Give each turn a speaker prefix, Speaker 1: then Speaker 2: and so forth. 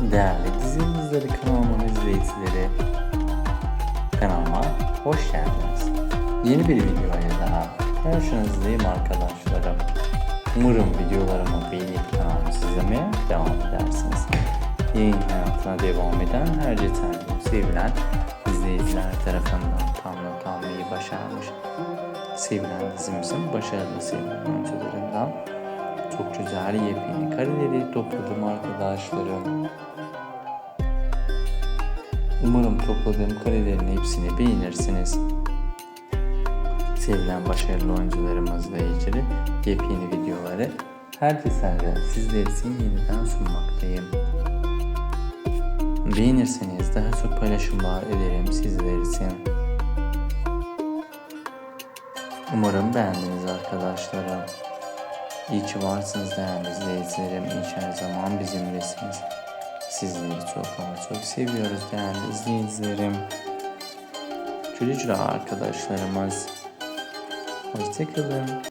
Speaker 1: Değerli dizi yıldızları kanalımın izleyicileri kanalıma hoş geldiniz. Yeni bir videoya daha karşınızdayım arkadaşlarım. Umarım videolarımı beğenip kanalımı izlemeye devam edersiniz. Yayın hayatına devam eden her yeterli sevilen izleyiciler tarafından tam not almayı başarmış. Sevilen dizimizin başarılı sevilen oyuncularından çok güzel yepyeni kareleri topladım arkadaşlarım. Umarım topladığım karelerin hepsini beğenirsiniz. Sevilen başarılı oyuncularımızla ilgili yepyeni videoları her seferde sizler için yeniden sunmaktayım. Beğenirseniz daha çok paylaşımlar ederim sizler için. Umarım beğendiniz arkadaşlarım. İyi ki varsınız değerli izleyicilerim. Her zaman bizimlesiniz. Sizleri çok ama çok seviyoruz değerli izleyicilerim. Güle arkadaşlarımız. Hoşçakalın.